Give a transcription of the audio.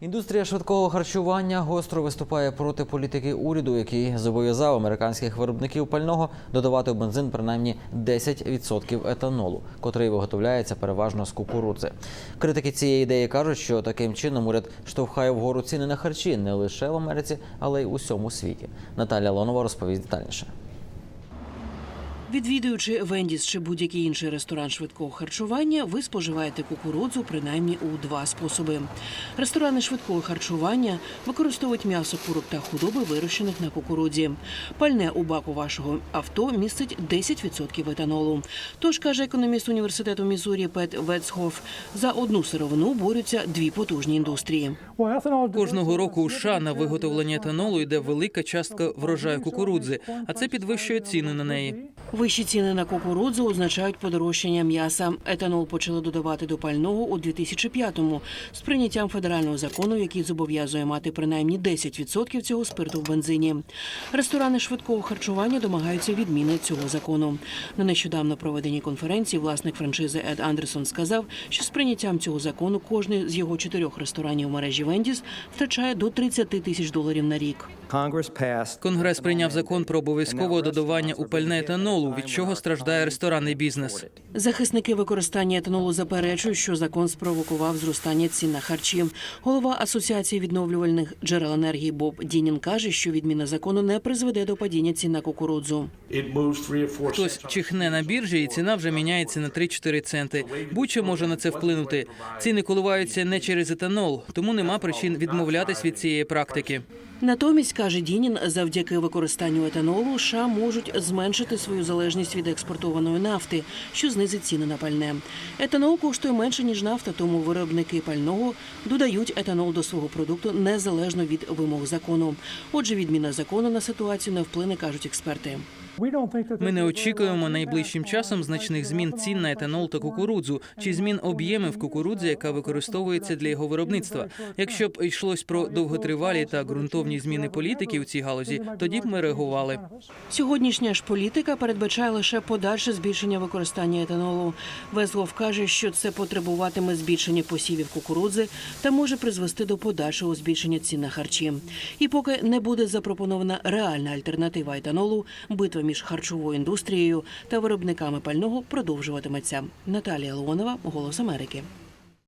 Індустрія швидкого харчування гостро виступає проти політики уряду, який зобов'язав американських виробників пального додавати у бензин принаймні 10% етанолу, котрий виготовляється переважно з кукурудзи. Критики цієї ідеї кажуть, що таким чином уряд штовхає вгору ціни на харчі не лише в Америці, але й у всьому світі. Наталя Лонова розповість детальніше. Відвідуючи Вендіс чи будь-який інший ресторан швидкого харчування, ви споживаєте кукурудзу принаймні у два способи. Ресторани швидкого харчування використовують м'ясо курок та худоби, вирощених на кукурудзі. Пальне у баку вашого авто містить 10% етанолу. Тож каже економіст університету Мізурі Пет Ветсхоф, за одну сировину борються дві потужні індустрії. Кожного року у США на виготовлення етанолу йде велика частка врожаю кукурудзи, а це підвищує ціни на неї. Вищі ціни на кукурудзу означають подорожчання м'яса. Етанол почали додавати до пального у 2005-му з прийняттям федерального закону, який зобов'язує мати принаймні 10% цього спирту в бензині. Ресторани швидкого харчування домагаються відміни цього закону. На нещодавно проведеній конференції власник франшизи Ед Андерсон сказав, що з прийняттям цього закону кожний з його чотирьох ресторанів у мережі Вендіс втрачає до 30 тисяч доларів на рік. Конгрес прийняв закон про обов'язкове додавання у пальне етанолу, від чого страждає ресторанний бізнес. Захисники використання етанолу заперечують, що закон спровокував зростання цін на харчі. Голова асоціації відновлювальних джерел енергії Боб Дінін каже, що відміна закону не призведе до падіння цін на кукурудзу. Хтось чихне на біржі, і ціна вже міняється на 3-4 центи. Будь-що може на це вплинути. Ціни коливаються не через етанол, тому нема причин відмовлятись від цієї практики. Натомість каже Дінін, завдяки використанню етанолу США можуть зменшити свою залежність від експортованої нафти, що знизить ціни на пальне. Етанол коштує менше ніж нафта, тому виробники пального додають етанол до свого продукту незалежно від вимог закону. Отже, відміна закону на ситуацію не вплине, кажуть експерти. Ми не очікуємо найближчим часом значних змін цін на етанол та кукурудзу чи змін об'ємів кукурудзи, яка використовується для його виробництва. Якщо б йшлось про довготривалі та ґрунтовні зміни політики у цій галузі, тоді б ми реагували. Сьогоднішня ж політика передбачає лише подальше збільшення використання етанолу. Везлов каже, що це потребуватиме збільшення посівів кукурудзи та може призвести до подальшого збільшення цін на харчі. І поки не буде запропонована реальна альтернатива етанолу, битва між харчовою індустрією та виробниками пального продовжуватиметься. Наталія Леонова, Голос Америки.